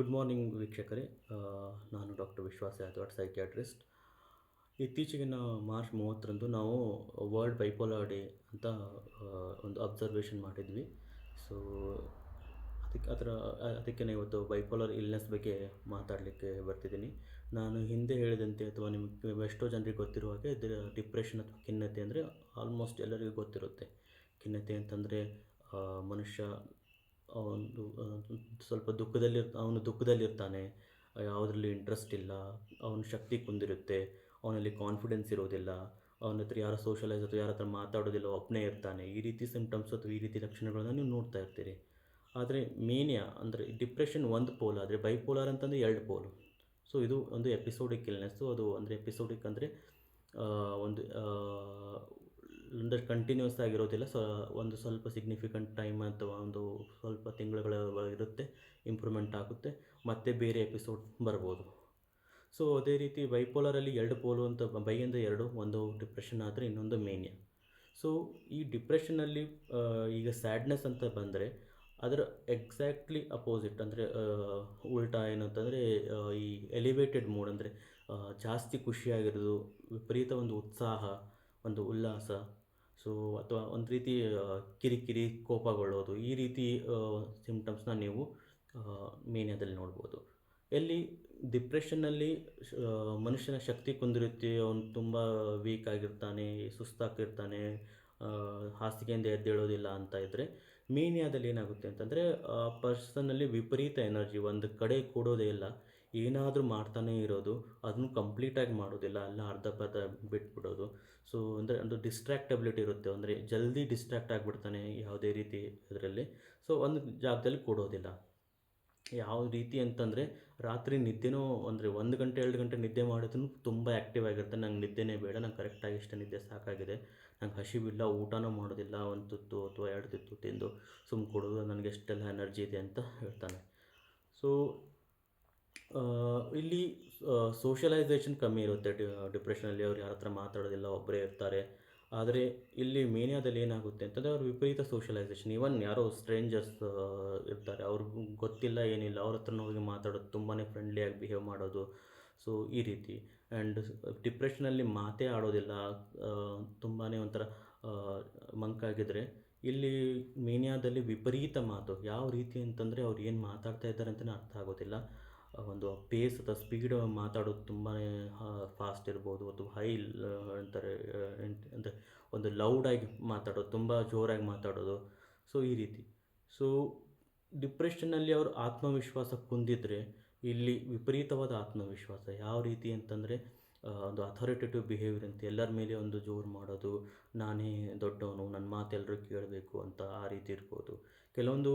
Good morning ವೀಕ್ಷಕರೇ. ನಾನು doctor ವಿಶ್ವಾಸ ಯಾದವಾಡ್ ಸೈಕ್ಯಾಟ್ರಿಸ್ಟ್ ಇತ್ತೀಚೆಗಿನ ಮಾರ್ಚ್ ಮೂವತ್ತರಂದು ನಾವು ವರ್ಲ್ಡ್ ಬೈಪೋಲಾರ್ ಡೇ ಅಂತ ಒಂದು ಅಬ್ಸರ್ವೇಷನ್ ಮಾಡಿದ್ವಿ. ಸೊ ಅದಕ್ಕೆ ಅದರ, ಅದಕ್ಕೆ ನಾನು ಇವತ್ತು ಬೈಪೋಲರ್ ಇಲ್ನೆಸ್ ಬಗ್ಗೆ ಮಾತಾಡಲಿಕ್ಕೆ ಬರ್ತಿದ್ದೀನಿ. ನಾನು ಹಿಂದೆ ಹೇಳಿದಂತೆ ಅಥವಾ ನಿಮಗೆ ಎಷ್ಟೋ ಜನರಿಗೆ ಗೊತ್ತಿರುವ ಹಾಗೆ ಇದರ ಡಿಪ್ರೆಷನ್ ಅಥವಾ ಖಿನ್ನತೆ ಅಂದರೆ ಆಲ್ಮೋಸ್ಟ್ ಎಲ್ಲರಿಗೂ ಗೊತ್ತಿರುತ್ತೆ. ಖಿನ್ನತೆ ಅಂತಂದರೆ ಮನುಷ್ಯ ಆ, ಸ್ವಲ್ಪ ದುಃಖದಲ್ಲಿ ಅವನು ದುಃಖದಲ್ಲಿರ್ತಾನೆ. ಯಾವುದರಲ್ಲಿ ಇಂಟ್ರೆಸ್ಟ್ ಇಲ್ಲ. ಅವನ ಶಕ್ತಿ ಕುಂದಿರುತ್ತೆ. ಅವನಲ್ಲಿ ಕಾನ್ಫಿಡೆನ್ಸ್ ಇರೋದಿಲ್ಲ. ಅವನ ಹತ್ರ ಯಾರು ಸೋಷಲೈಸ್ ಅಥವಾ ಯಾರ ಹತ್ರ ಮಾತಾಡೋದಿಲ್ಲ ಒಬ್ಬನೇ ಇರ್ತಾನೆ. ಈ ರೀತಿ ಸಿಂಪ್ಟಮ್ಸ್ ಅಥವಾ ಈ ರೀತಿ ಲಕ್ಷಣಗಳನ್ನು ನೀವು ನೋಡ್ತಾ ಇರ್ತೀರಿ. ಆದರೆ ಮೇನಿಯಾ ಅಂದರೆ ಡಿಪ್ರೆಷನ್ ಒಂದು ಪೋಲ್ ಆದರೆ ಬೈಪೋಲಾರ್ ಅಂತಂದರೆ ಎರಡು ಪೋಲು ಸೊ ಇದು ಒಂದು ಎಪಿಸೋಡಿಕ್ ಇಲ್ನೆಸ್ಸು ಅದು ಅಂದರೆ ಎಪಿಸೋಡಿಕ್ ಅಂದರೆ ಒಂದು ಅಂದರೆ ಕಂಟಿನ್ಯೂಸ್ ಆಗಿರೋದಿಲ್ಲ. ಸೊ ಒಂದು ಸ್ವಲ್ಪ ಸಿಗ್ನಿಫಿಕೆಂಟ್ ಟೈಮ್ ಅಥವಾ ಒಂದು ಸ್ವಲ್ಪ ತಿಂಗಳುಗಳ ಇರುತ್ತೆ ಇಂಪ್ರೂವ್ಮೆಂಟ್ ಆಗುತ್ತೆ, ಮತ್ತೆ ಬೇರೆ ಎಪಿಸೋಡ್ ಬರ್ಬೋದು. ಸೊ ಅದೇ ರೀತಿ ಬೈಪೋಲರಲ್ಲಿ ಎರಡು ಪೋಲು ಅಂತ, ಬೈ ಅಂದರೆ ಎರಡು, ಒಂದು ಡಿಪ್ರೆಷನ್ ಆದರೆ ಇನ್ನೊಂದು ಮೇನ್ಯ ಸೊ ಈ ಡಿಪ್ರೆಷನಲ್ಲಿ ಈಗ ಸ್ಯಾಡ್ನೆಸ್ ಅಂತ ಬಂದರೆ, ಅದರ ಎಕ್ಸಾಕ್ಟ್ಲಿ ಅಪೋಸಿಟ್ ಅಂದರೆ ಉಲ್ಟಾ ಏನಂತಂದರೆ ಈ ಎಲಿವೇಟೆಡ್ ಮೂಡ್ ಅಂದರೆ ಜಾಸ್ತಿ ಖುಷಿಯಾಗಿರೋದು, ವಿಪರೀತ ಒಂದು ಉತ್ಸಾಹ, ಒಂದು ಉಲ್ಲಾಸ ಸೊ ಅಥವಾ ಒಂದು ರೀತಿ ಕಿರಿಕಿರಿ ಕೋಪಗೊಳ್ಳೋದು, ಈ ರೀತಿ ಸಿಂಪ್ಟಮ್ಸ್ನ ನೀವು ಮೇನ್ಯಾದಲ್ಲಿ ನೋಡ್ಬೋದು. ಎಲ್ಲಿ ಡಿಪ್ರೆಷನ್ನಲ್ಲಿ ಮನುಷ್ಯನ ಶಕ್ತಿ ಕುಂದಿರುತ್ತೆ ಅವನು ತುಂಬ ವೀಕ್ ಆಗಿರ್ತಾನೆ ಸುಸ್ತಾಗಿರ್ತಾನೆ ಹಾಸಿಗೆಯಿಂದ ಎದ್ದೇಳೋದಿಲ್ಲ ಅಂತ ಇದ್ದರೆ ಮೇನಿಯಾದಲ್ಲಿ ಏನಾಗುತ್ತೆ ಅಂತಂದರೆ, ಆ ಪರ್ಸನಲ್ಲಿ ವಿಪರೀತ ಎನರ್ಜಿ ಒಂದು ಕಡೆ ಕೂಡೋದೇ ಇಲ್ಲ. ಏನಾದರೂ ಮಾಡ್ತಾನೇ ಇರೋದು, ಅದನ್ನು ಕಂಪ್ಲೀಟಾಗಿ ಮಾಡೋದಿಲ್ಲ, ಅಲ್ಲ ಅರ್ಧ ಬಿಟ್ಬಿಡೋದು. ಸೊ ಅಂದರೆ ಒಂದು ಡಿಸ್ಟ್ರಾಕ್ಟಬಿಲಿಟಿ ಇರುತ್ತೆ. ಅಂದರೆ ಜಲ್ದಿ ಡಿಸ್ಟ್ರಾಕ್ಟ್ ಆಗಿಬಿಡ್ತಾನೆ ಯಾವುದೇ ರೀತಿ ಇದರಲ್ಲಿ ಸೊ ಒಂದು ಜಾಗದಲ್ಲಿ ಕೊಡೋದಿಲ್ಲ. ಯಾವ ರೀತಿ ಅಂತಂದರೆ, ರಾತ್ರಿ ನಿದ್ದೆನೂ ಅಂದರೆ ಒಂದು ಗಂಟೆ, ಎರಡು ಗಂಟೆ ನಿದ್ದೆ ಮಾಡಿದ್ರು ತುಂಬ ಆ್ಯಕ್ಟಿವ್ ಆಗಿರ್ತಾನೆ ನಂಗೆ ನಿದ್ದೆನೇ ಬೇಡ, ನಂಗೆ ಕರೆಕ್ಟಾಗಿ ಇಷ್ಟು ನಿದ್ದೆ ಸಾಕಾಗಿದೆ. ನಂಗೆ ಹಸಿವಿಲ್ಲ, ಊಟನೂ ಮಾಡೋದಿಲ್ಲ, ಒಂದು ತುತ್ತು ಅಥವಾ ಎರಡು ತುತ್ತು ತಿಂದು ಸುಮ್ಮನೆ ಕೊಡೋದು, ನನಗೆ ಎಷ್ಟೆಲ್ಲ ಎನರ್ಜಿ ಇದೆ ಅಂತ ಹೇಳ್ತಾನೆ. ಸೊ ಇಲ್ಲಿ ಸೋಷಲೈಸೇಷನ್ ಕಮ್ಮಿ ಇರುತ್ತೆ. ಡಿಪ್ರೆಷನಲ್ಲಿ ಅವ್ರು ಯಾರ ಹತ್ರ ಮಾತಾಡೋದಿಲ್ಲ ಒಬ್ಬರೇ ಇರ್ತಾರೆ. ಆದರೆ ಇಲ್ಲಿ ಮೇನಿಯಾದಲ್ಲಿ ಏನಾಗುತ್ತೆ ಅಂತಂದರೆ ಅವ್ರ ವಿಪರೀತ ಸೋಷಲೈಸೇಷನ್ ಈವನ್ ಯಾರೋ ಸ್ಟ್ರೇಂಜರ್ಸ್ ಇರ್ತಾರೆ. ಅವ್ರಿಗೆ ಗೊತ್ತಿಲ್ಲ, ಏನಿಲ್ಲ. ಅವ್ರ ಹತ್ರ ಹೋಗಿ ಮಾತಾಡೋದು ತುಂಬಾ ಫ್ರೆಂಡ್ಲಿಯಾಗಿ ಬಿಹೇವ್ ಮಾಡೋದು. ಸೊ ಈ ರೀತಿ. ಆ್ಯಂಡ್ ಡಿಪ್ರೆಷನಲ್ಲಿ ಮಾತೇ ಆಡೋದಿಲ್ಲ. ತುಂಬಾ ಒಂಥರ ಮಂಕಾಗಿದ್ರೆ ಇಲ್ಲಿ ಮೇನಿಯಾದಲ್ಲಿ ವಿಪರೀತ ಮಾತು. ಯಾವ ರೀತಿ ಅಂತಂದರೆ ಅವ್ರು ಏನು ಮಾತಾಡ್ತಾ ಇದ್ದಾರೆ ಅಂತಲೇ ಅರ್ಥ ಆಗೋದಿಲ್ಲ. ಒಂದು ಪೇಸ್ ಅಥವಾ ಸ್ಪೀಡ್ ಮಾತಾಡೋದು ತುಂಬಾ ಫಾಸ್ಟ್ ಇರ್ಬೋದು ಅಥವಾ ಹೈ ಅಂತಾರೆ ಅಂದರೆ ಒಂದು ಲೌಡಾಗಿ ಮಾತಾಡೋದು, ತುಂಬ ಜೋರಾಗಿ ಮಾತಾಡೋದು. ಸೊ ಈ ರೀತಿ. ಸೊ ಡಿಪ್ರೆಷನ್ನಲ್ಲಿ ಅವರು ಆತ್ಮವಿಶ್ವಾಸ ಕುಂದಿದ್ರೆ ಇಲ್ಲಿ ವಿಪರೀತವಾದ ಆತ್ಮವಿಶ್ವಾಸ. ಯಾವ ರೀತಿ ಅಂತಂದರೆ ಒಂದು ಅಥಾರಿಟೇಟಿವ್ ಬಿಹೇವಿಯರ್ ಅಂತ ಎಲ್ಲರ ಮೇಲೆ ಒಂದು ಜೋರು ಮಾಡೋದು, ನಾನೇ ದೊಡ್ಡವನು ನನ್ನ ಮಾತು ಎಲ್ಲರೂ ಕೇಳಬೇಕು ಅಂತ ಆ ರೀತಿ ಇರ್ಬೋದು. ಕೆಲವೊಂದು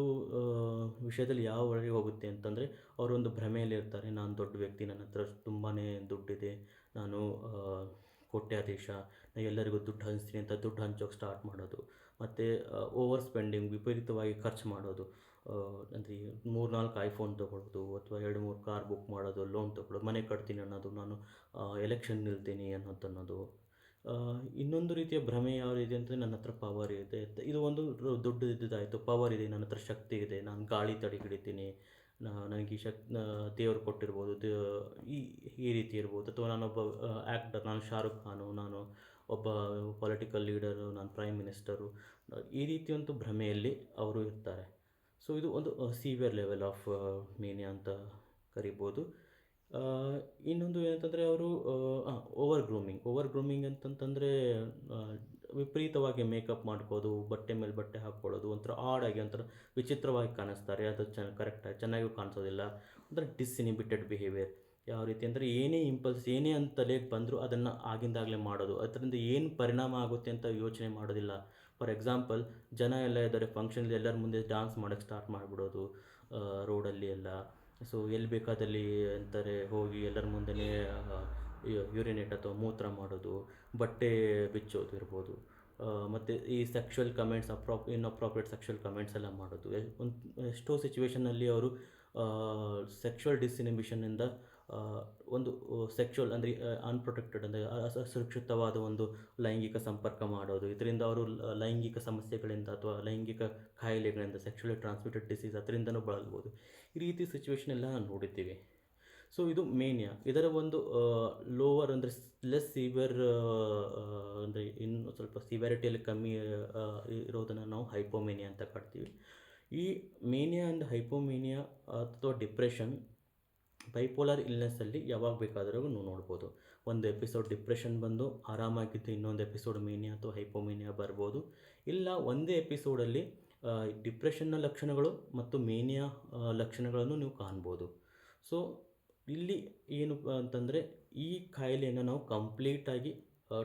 ವಿಷಯದಲ್ಲಿ ಯಾವ ಒಳಗೆ ಹೋಗುತ್ತೆ ಅಂತಂದರೆ ಅವರೊಂದು ಭ್ರಮೆಯಲ್ಲಿ ಇರ್ತಾರೆ. ನಾನು ದೊಡ್ಡ ವ್ಯಕ್ತಿ, ನನ್ನ ಹತ್ರ ತುಂಬಾ ದುಡ್ಡಿದೆ, ನಾನು ಕೋಟ್ಯಾದೇಶ ನಾನು ಎಲ್ಲರಿಗೂ ದುಡ್ಡು ಹಂಚ್ತೀನಿ ಅಂತ ದುಡ್ಡು ಹಂಚೋಕೆ ಸ್ಟಾರ್ಟ್ ಮಾಡೋದು, ಮತ್ತು ಓವರ್ ಸ್ಪೆಂಡಿಂಗ್ ವಿಪರೀತವಾಗಿ ಖರ್ಚು ಮಾಡೋದು ಅಂದರೆ ಮೂರು ನಾಲ್ಕು ಐಫೋನ್ ತೊಗೊಳ್ಳೋದು, ಅಥವಾ ಎರಡು ಮೂರು ಕಾರ್ ಬುಕ್ ಮಾಡೋದು ಲೋನ್ ತೊಗೊಳ್ಳೋದು, ಮನೆ ಕಟ್ತೀನಿ ಅನ್ನೋದು, ನಾನು ಎಲೆಕ್ಷನ್ ನಿಲ್ತೀನಿ ಅನ್ನೋದು ಅನ್ನೋದು. ಇನ್ನೊಂದು ರೀತಿಯ ಭ್ರಮೆ ಯಾವ ರೀತಿ ಅಂದರೆ ನನ್ನ ಹತ್ರ ಪವರ್ ಇದೆ. ಇದು ಒಂದು ದೊಡ್ಡ ಇದ್ದಾಯಿತು ಪವರ್ ಇದೆ, ನನ್ನ ಹತ್ರ ಶಕ್ತಿ ಇದೆ. ನಾನು ಗಾಳಿ ತಡೆ ಹಿಡಿತೀನಿ ನನಗೆ ಈ ಶಕ್ ದೇವರು ಕೊಟ್ಟಿರ್ಬೋದು. ಈ ಈ ರೀತಿ ಇರ್ಬೋದು. ಅಥವಾ ನಾನೊಬ್ಬ ಆ್ಯಕ್ಟರ್ ನಾನು ಶಾರುಖ್ ಖಾನು, ನಾನು ಒಬ್ಬ ಪೊಲಿಟಿಕಲ್ ಲೀಡರು ನಾನು ಪ್ರೈಮ್ ಮಿನಿಸ್ಟರು ಈ ರೀತಿ ಒಂದು ಭ್ರಮೆಯಲ್ಲಿ ಅವರು ಇರ್ತಾರೆ. ಸೊ ಇದು ಒಂದು ಸೀವಿಯರ್ ಲೆವೆಲ್ ಆಫ್ ಮೇನಿಯಾ ಅಂತ ಕರಿಬೋದು. ಇನ್ನೊಂದು ಏನಂತಂದರೆ ಅವರು ಓವರ್ ಗ್ರೂಮಿಂಗ್ ಓವರ್ ಗ್ರೂಮಿಂಗ್ ಅಂತಂತಂದರೆ ವಿಪರೀತವಾಗಿ ಮೇಕಪ್ ಮಾಡ್ಕೋದು, ಬಟ್ಟೆ ಮೇಲೆ ಬಟ್ಟೆ ಹಾಕ್ಕೊಳ್ಳೋದು, ಒಂಥರ ಆಡಾಗಿ ಒಂಥರ ವಿಚಿತ್ರವಾಗಿ ಕಾಣಿಸ್ತಾರೆ. ಅದು ಚೆನ್ನ ಕರೆಕ್ಟಾಗಿ ಚೆನ್ನಾಗಿ ಕಾಣಿಸೋದಿಲ್ಲ. ಒಂಥರ ಡಿಸ್ಇನಿಬಿಟೆಡ್ ಬಿಹೇವಿಯರ್ ಯಾವ ರೀತಿ ಅಂದರೆ ಏನೇ ಇಂಪಲ್ಸ್ ಏನೇ ಅಂತ ತಲೆಗೆ ಬಂದರೂ ಅದನ್ನು ಆಗಿಂದಾಗಲೇ ಮಾಡೋದು. ಅದರಿಂದ ಏನು ಪರಿಣಾಮ ಆಗುತ್ತೆ ಅಂತ ಯೋಚನೆ ಮಾಡೋದಿಲ್ಲ. ಫಾರ್ ಎಕ್ಸಾಂಪಲ್ ಜನ ಎಲ್ಲ ಇದ್ದಾರೆ ಫಂಕ್ಷನಲ್ಲಿ ಎಲ್ಲರ ಮುಂದೆ ಡ್ಯಾನ್ಸ್ ಮಾಡೋಕ್ಕೆ ಸ್ಟಾರ್ಟ್ ಮಾಡಿಬಿಡೋದು ರೋಡಲ್ಲಿ ಎಲ್ಲ. ಸೊ ಎಲ್ಲಿ ಬೇಕಾದಲ್ಲಿ ಅಂತಾರೆ, ಹೋಗಿ ಎಲ್ಲರ ಮುಂದೆಯೇ ಯೂರಿನೇಟ್ ಅಥವಾ ಮೂತ್ರ ಮಾಡೋದು, ಬಟ್ಟೆ ಬಿಚ್ಚೋದು ಇರ್ಬೋದು. ಮತ್ತು ಈ sexual comments approp inappropriate sexual comments ಎಲ್ಲ ಮಾಡೋದು. ಒಂದ್, ಎಷ್ಟೋ ಸಿಚುವೇಷನಲ್ಲಿ ಅವರು ಸೆಕ್ಷುವಲ್ ಡಿಸ್ಇನಿಬಿಷನ್ನಿಂದ ಒಂದು ಸೆಕ್ಷುವಲ್ ಅಂದರೆ ಅನ್‌ಪ್ರೊಟೆಕ್ಟೆಡ್ ಅಂದರೆ ಅಸುರಕ್ಷಿತವಾದ ಒಂದು ಲೈಂಗಿಕ ಸಂಪರ್ಕ ಮಾಡೋದು. ಇದರಿಂದ ಅವರು ಲೈಂಗಿಕ ಸಮಸ್ಯೆಗಳಿಂದ ಅಥವಾ ಲೈಂಗಿಕ ಕಾಯಿಲೆಗಳಿಂದ ಸೆಕ್ಷುವಲಿ ಟ್ರಾನ್ಸ್ಮಿಟೆಡ್ ಡಿಸೀಸ್ ಅದರಿಂದನೂ ಬಳಲ್ಬೋದು. ಈ ರೀತಿ ಸಿಚುವೇಶನ್ ಎಲ್ಲ ನೋಡಿದ್ದೀವಿ. ಸೊ ಇದು ಮೇನ್ಯ ಇದರ ಒಂದು ಲೋವರ್ ಅಂದರೆ ಲೆಸ್ ಸಿವಿಯರ್ ಅಂದರೆ ಇನ್ನು ಸ್ವಲ್ಪ ಸಿವಿಯರಿಟಿಯಲ್ಲಿ ಕಮ್ಮಿ ಇರೋದನ್ನು ನಾವು ಹೈಪೋಮೇನಿಯಾ ಅಂತ ಕಾಡ್ತೀವಿ ಈ ಮೇನಿಯಾ ಆ್ಯಂಡ್ ಹೈಪೋಮೇನಿಯಾ ಅಥವಾ ಡಿಪ್ರೆಷನ್ ಬೈಪೋಲಾರ್ ಇಲ್ನೆಸ್ಸಲ್ಲಿ ಯಾವಾಗ ಬೇಕಾದರೂ ನೀವು ನೋಡ್ಬೋದು. ಒಂದು ಎಪಿಸೋಡ್ ಡಿಪ್ರೆಷನ್ ಬಂದು ಆರಾಮಾಗಿದ್ದು ಇನ್ನೊಂದು ಎಪಿಸೋಡ್ ಮೀನಿಯಾ ಅಥವಾ ಹೈಪೋಮೀನಿಯಾ ಬರ್ಬೋದು. ಇಲ್ಲ ಒಂದೇ ಎಪಿಸೋಡಲ್ಲಿ ಡಿಪ್ರೆಷನ್ನ ಲಕ್ಷಣಗಳು ಮತ್ತು ಮೇನಿಯಾ ಲಕ್ಷಣಗಳನ್ನು ನೀವು ಕಾಣ್ಬೋದು. ಸೊ ಇಲ್ಲಿ ಏನು ಅಂತಂದರೆ ಈ ಕಾಯಿಲೆಯನ್ನು ನಾವು ಕಂಪ್ಲೀಟಾಗಿ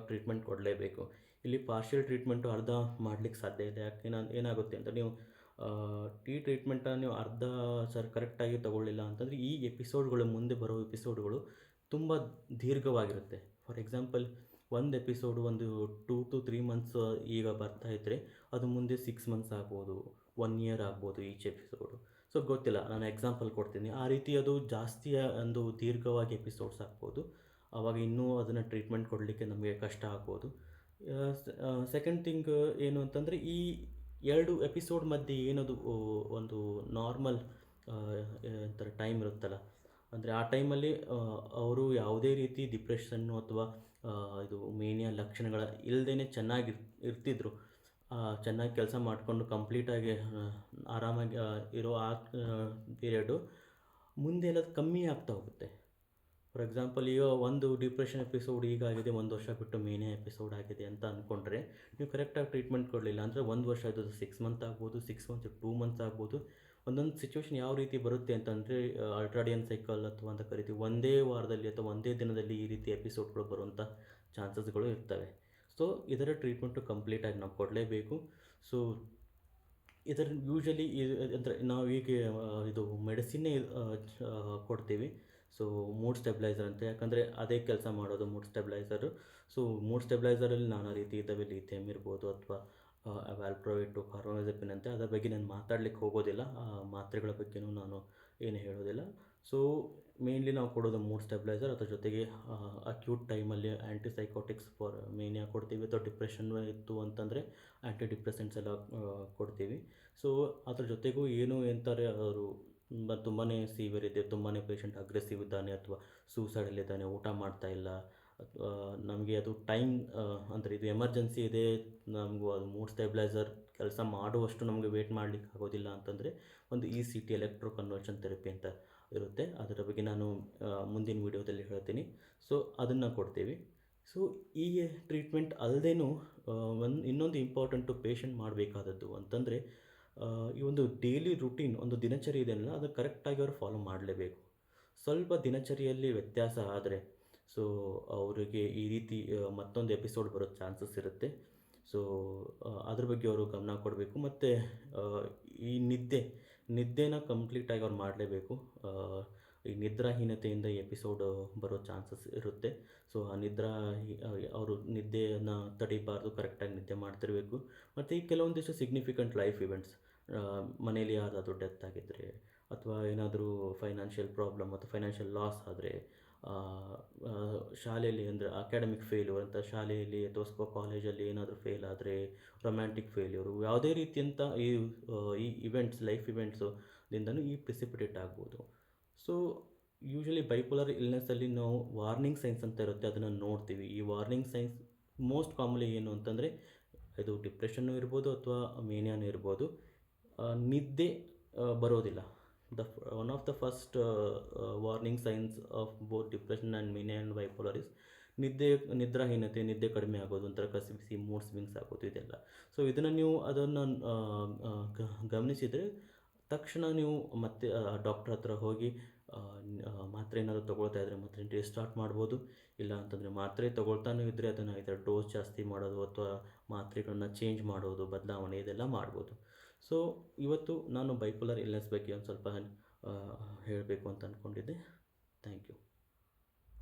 ಟ್ರೀಟ್ಮೆಂಟ್ ಕೊಡಲೇಬೇಕು. ಇಲ್ಲಿ ಪಾರ್ಷಿಯಲ್ ಟ್ರೀಟ್ಮೆಂಟು ಅರ್ಧ ಮಾಡ್ಲಿಕ್ಕೆ ಸಾಧ್ಯ ಇದೆ. ಯಾಕೆ ಏನಾಗುತ್ತೆ ಅಂತ ನೀವು ಈ ಟ್ರೀಟ್ಮೆಂಟನ್ನು ನೀವು ಅರ್ಧ ಸರ್ ಕರೆಕ್ಟಾಗಿ ತಗೊಳ್ಳಿಲ್ಲ ಅಂತಂದರೆ ಈ ಎಪಿಸೋಡ್ಗಳು ಮುಂದೆ ಬರೋ ಎಪಿಸೋಡ್ಗಳು ತುಂಬ ದೀರ್ಘವಾಗಿರುತ್ತೆ. ಫಾರ್ ಎಕ್ಸಾಂಪಲ್ ಒಂದು ಎಪಿಸೋಡು ಒಂದು ಟೂ ಟು ತ್ರೀ ಮಂತ್ಸ್ ಈಗ ಬರ್ತಾ ಇದ್ದರೆ ಅದು ಮುಂದೆ ಸಿಕ್ಸ್ ಮಂತ್ಸ್ ಆಗ್ಬೋದು ಒನ್ ಇಯರ್ ಆಗ್ಬೋದು ಈಚ್ ಎಪಿಸೋಡು ಸೊ ಗೊತ್ತಿಲ್ಲ, ನಾನು ಎಕ್ಸಾಂಪಲ್ ಕೊಡ್ತೀನಿ. ಆ ರೀತಿ ಅದು ಜಾಸ್ತಿ ಒಂದು ದೀರ್ಘವಾಗಿ ಎಪಿಸೋಡ್ಸ್ ಆಗ್ಬೋದು. ಆವಾಗ ಇನ್ನೂ ಅದನ್ನು ಟ್ರೀಟ್ಮೆಂಟ್ ಕೊಡಲಿಕ್ಕೆ ನಮಗೆ ಕಷ್ಟ ಆಗ್ಬೋದು. ಸೆಕೆಂಡ್ ಥಿಂಗ್ ಏನು ಅಂತಂದರೆ ಈ ಎರಡು ಎಪಿಸೋಡ್ ಮಧ್ಯೆ ಏನದು ಒಂದು ನಾರ್ಮಲ್ ಒಂಥರ ಟೈಮ್ ಇರುತ್ತಲ್ಲ. ಅಂದರೆ ಆ ಟೈಮಲ್ಲಿ ಅವರು ಯಾವುದೇ ರೀತಿ ಡಿಪ್ರೆಷನ್ನು ಅಥವಾ ಇದು ಮೇನಿಯ ಲಕ್ಷಣಗಳ ಇಲ್ಲದೇ ಚೆನ್ನಾಗಿ ಇರ್ತಿದ್ರು. ಚೆನ್ನಾಗಿ ಕೆಲಸ ಮಾಡಿಕೊಂಡು ಕಂಪ್ಲೀಟಾಗಿ ಆರಾಮಾಗಿ ಇರೋ ಆ ಪೀರಿಯಡು ಮುಂದೆ ಎಲ್ಲ ಕಮ್ಮಿ ಆಗ್ತಾ ಹೋಗುತ್ತೆ. ಫಾರ್ ಎಕ್ಸಾಂಪಲ್ ಈಗ ಒಂದು ಡಿಪ್ರೆಷನ್ ಎಪಿಸೋಡ್ ಈಗಾಗಿದೆ ಒಂದು ವರ್ಷ ಬಿಟ್ಟು ಮೇನೇ ಎಪಿಸೋಡ್ ಆಗಿದೆ ಅಂತ ಅಂದ್ಕೊಂಡ್ರೆ ನೀವು ಕರೆಕ್ಟಾಗಿ ಟ್ರೀಟ್ಮೆಂಟ್ ಕೊಡಲಿಲ್ಲ ಅಂದರೆ ಒಂದು ವರ್ಷ ಇದು ಸಿಕ್ಸ್ ಮಂತ್ ಆಗ್ಬೋದು ಸಿಕ್ಸ್ ಮಂತ್ಸ್ ಟೂ ಮಂತ್ಸ್ ಆಗ್ಬೋದು. ಒಂದೊಂದು ಸಿಚುವೇಶನ್ ಯಾವ ರೀತಿ ಬರುತ್ತೆ ಅಂತಂದರೆ ಅಲ್ಟ್ರಾಡಿಯನ್ ಸೈಕಲ್ ಅಥವಾ ಅಂತ ಕರಿತೀವಿ, ಒಂದೇ ವಾರದಲ್ಲಿ ಅಥವಾ ಒಂದೇ ದಿನದಲ್ಲಿ ಈ ರೀತಿ ಎಪಿಸೋಡ್ಗಳು ಬರುವಂಥ ಚಾನ್ಸಸ್ಗಳು ಇರ್ತವೆ. ಸೊ ಇದರ ಟ್ರೀಟ್ಮೆಂಟು ಕಂಪ್ಲೀಟಾಗಿ ನಾವು ಕೊಡಲೇಬೇಕು. ಸೊ ಇದರ ಯೂಶಲಿ ಅಂದರೆ ನಾವು ಈಗ ಇದು ಮೆಡಿಸಿನ್ನೇ ಕೊಡ್ತೀವಿ. ಸೊ ಮೂಡ್ ಸ್ಟೆಬ್ಲೈಸರ್ ಅಂತ. ಯಾಕಂದರೆ ಅದೇ ಕೆಲಸ ಮಾಡೋದು ಮೂಡ್ ಸ್ಟೆಬ್ಲೈಸರು ಸೊ ಮೂಡ್ ಸ್ಟೆಬ್ಲೈಸರಲ್ಲಿ ನಾನಾ ರೀತಿ ಇದ್ದಾವೆ. ಲಿಥಿಯಮ್ ಇರ್ಬೋದು ಅಥವಾ ವ್ಯಾಲ್ಪ್ರೋಯಿಟ್ಟು ಕಾರ್ಬೋನೈಸೆಪಿನ್ ಅಂತೆ. ಅದರ ಬಗ್ಗೆ ನಾನು ಮಾತಾಡ್ಲಿಕ್ಕೆ ಹೋಗೋದಿಲ್ಲ. ಆ, ಮಾತ್ರೆಗಳ ಬಗ್ಗೆನೂ ನಾನು ಏನು ಹೇಳೋದಿಲ್ಲ. ಸೊ ಮೇನ್ಲಿ ನಾವು ಕೊಡೋದು ಮೂಡ್ ಸ್ಟೆಬ್ಲೈಸರ್ ಅದ್ರ ಜೊತೆಗೆ ಅಕ್ಯೂಟ್ ಟೈಮಲ್ಲಿ ಆ್ಯಂಟಿಸೈಕೋಟಿಕ್ಸ್ ಫಾರ್ ಮೇನ್ಯಾ ಕೊಡ್ತೀವಿ. ಅಥವಾ ಡಿಪ್ರೆಷನ್ ಇತ್ತು ಅಂತಂದರೆ ಆ್ಯಂಟಿ ಡಿಪ್ರೆಸೆಂಟ್ಸ್ ಎಲ್ಲ ಕೊಡ್ತೀವಿ. ಸೊ ಅದ್ರ ಜೊತೆಗೂ ಏನು ಎಂತಾರೆ ಅವರು ತುಂಬಾ ಸೀವಿಯರ್ ಇದೆ ತುಂಬಾ ಪೇಷಂಟ್ ಅಗ್ರೆಸಿವ್ ಇದ್ದಾನೆ ಅಥವಾ ಸೂಸೈಡಲ್ಲಿದ್ದಾನೆ ಊಟ ಮಾಡ್ತಾ ಇಲ್ಲ. ನಮಗೆ ಅದು ಟೈಮ್ ಅಂದರೆ ಇದು ಎಮರ್ಜೆನ್ಸಿ ಇದೆ, ನಮಗೂ ಅದು ಮೂಡ್ ಸ್ಟೆಬಿಲೈಸರ್ ಕೆಲಸ ಮಾಡುವಷ್ಟು ನಮಗೆ ವೇಟ್ ಮಾಡಲಿಕ್ಕೆ ಆಗೋದಿಲ್ಲ ಅಂತಂದರೆ ಒಂದು E C T electro conversion therapy ಅಂತ ಇರುತ್ತೆ. ಅದರ ಬಗ್ಗೆ ನಾನು ಮುಂದಿನ ವೀಡಿಯೋದಲ್ಲಿ ಹೇಳ್ತೀನಿ. ಸೊ ಅದನ್ನು ಕೊಡ್ತೀವಿ. ಸೊ ಈ ಟ್ರೀಟ್ಮೆಂಟ್ ಅಲ್ಲದೇನು ಒಂದು ಇನ್ನೊಂದು ಇಂಪಾರ್ಟೆಂಟು ಪೇಷಂಟ್ ಮಾಡಬೇಕಾದದ್ದು ಅಂತಂದರೆ ಈ ಒಂದು ಡೈಲಿ ರುಟೀನ್ ಒಂದು ದಿನಚರಿ ಇದೆ ಅಲ್ಲ ಅದು ಕರೆಕ್ಟಾಗಿ ಅವರು ಫಾಲೋ ಮಾಡಲೇಬೇಕು. ಸ್ವಲ್ಪ ದಿನಚರಿಯಲ್ಲಿ ವ್ಯತ್ಯಾಸ ಆದರೆ ಸೊ ಅವರಿಗೆ ಈ ರೀತಿ ಮತ್ತೊಂದು ಎಪಿಸೋಡ್ ಬರೋ ಚಾನ್ಸಸ್ ಇರುತ್ತೆ. ಸೊ ಅದ್ರ ಬಗ್ಗೆ ಅವರು ಗಮನ ಕೊಡಬೇಕು. ಮತ್ತು ಈ ನಿದ್ದೆ, ನಿದ್ದೆನ ಕಂಪ್ಲೀಟಾಗಿ ಅವ್ರು ಮಾಡಲೇಬೇಕು. ಈ ನಿದ್ರಾಹೀನತೆಯಿಂದ ಎಪಿಸೋಡ್ ಬರೋ ಚಾನ್ಸಸ್ ಇರುತ್ತೆ. ಸೊ ಆ ನಿದ್ರಾ, ಅವರು ನಿದ್ದೆಯನ್ನು ತಡಿಬಾರ್ದು ಕರೆಕ್ಟಾಗಿ ನಿದ್ದೆ ಮಾಡ್ತಿರಬೇಕು. ಮತ್ತು ಈ ಕೆಲವೊಂದಿಷ್ಟು ಸಿಗ್ನಿಫಿಕೆಂಟ್ ಲೈಫ್ ಇವೆಂಟ್ಸ್ ಮನೇಲಿ ಯಾರಾದರೂ ಡೆತ್ ಆಗಿದ್ದರೆ ಅಥವಾ ಏನಾದರೂ ಫೈನಾನ್ಷಿಯಲ್ ಪ್ರಾಬ್ಲಮ್ ಅಥವಾ ಫೈನಾನ್ಷಿಯಲ್ ಲಾಸ್ ಆದರೆ ಶಾಲೆಯಲ್ಲಿ ಅಂದರೆ ಅಕಾಡೆಮಿಕ್ ಫೇಲ್ಯೂರ್ ಅಂತ ಶಾಲೆಯಲ್ಲಿ ಅಥವಾ ಸ್ಕೋ ಕಾಲೇಜಲ್ಲಿ ಏನಾದರೂ ಫೇಲ್ ಆದರೆ ರೊಮ್ಯಾಂಟಿಕ್ ಫೇಲ್ಯೂರು ಯಾವುದೇ ರೀತಿಯಂಥ ಈ ಈ ಇವೆಂಟ್ಸ್ ಲೈಫ್ ಇವೆಂಟ್ಸು ದಿಂದನೂ ಈ ಪ್ರಿಸಿಪಿಟೇಟ್ ಆಗ್ಬೋದು. ಸೊ ಯೂಶ್ವಲಿ ಬೈಪೋಲರ್ ಇಲ್ನೆಸ್ಸಲ್ಲಿ ನಾವು ವಾರ್ನಿಂಗ್ ಸೈನ್ಸ್ ಅಂತ ಇರುತ್ತೆ, ಅದನ್ನು ನೋಡ್ತೀವಿ. ಈ ವಾರ್ನಿಂಗ್ ಸೈನ್ಸ್ ಮೋಸ್ಟ್ ಕಾಮನ್ಲಿ ಏನು ಅಂತಂದರೆ, ಇದು ಡಿಪ್ರೆಷನ್ನು ಇರ್ಬೋದು ಅಥವಾ ಮೇನಿಯಾನು ಇರ್ಬೋದು. ನಿದ್ದೆ ಬರೋದಿಲ್ಲ. The one of the first warning signs of both depression and mini and bipolar is ನಿದ್ದೆ, ನಿದ್ರಾಹೀನತೆ, ನಿದ್ದೆ ಕಡಿಮೆ ಆಗೋದು, ಒಂಥರ ಕಸಿ ಬಿಸಿ ಮೂಡ್ ಸ್ವಿಂಗ್ಸ್ ಆಗೋದು ಇದೆಲ್ಲ. ಸೊ ಇದನ್ನು ನೀವು ಅದನ್ನು ಗಮನಿಸಿದರೆ ತಕ್ಷಣ ನೀವು ಮತ್ತೆ ಡಾಕ್ಟ್ರ್ ಹತ್ರ ಹೋಗಿ ಮಾತ್ರೆ ಏನಾದರೂ ತೊಗೊಳ್ತಾ ಇದ್ದರೆ ಮಾತ್ರೆ ಸ್ಟಾರ್ಟ್ ಮಾಡ್ಬೋದು. ಇಲ್ಲ ಅಂತಂದರೆ ಮಾತ್ರೆ ತೊಗೊಳ್ತಾನೂ ಇದ್ದರೆ ಅದನ್ನು ಇದರ ಡೋಸ್ ಜಾಸ್ತಿ ಮಾಡೋದು ಅಥವಾ ಮಾತ್ರೆಗಳನ್ನ ಚೇಂಜ್ ಮಾಡೋದು, ಬದಲಾವಣೆ ಇದೆಲ್ಲ ಮಾಡ್ಬೋದು. ಸೊ ಇವತ್ತು ನಾನು ಬೈಪೋಲರ್ ಇಲ್ನೆಸ್ ಬಗ್ಗೆ ಒಂದು ಸ್ವಲ್ಪ ಹೇಳಬೇಕು ಅಂತ ಅಂದ್ಕೊಂಡಿದ್ದೆ ಥ್ಯಾಂಕ್ ಯು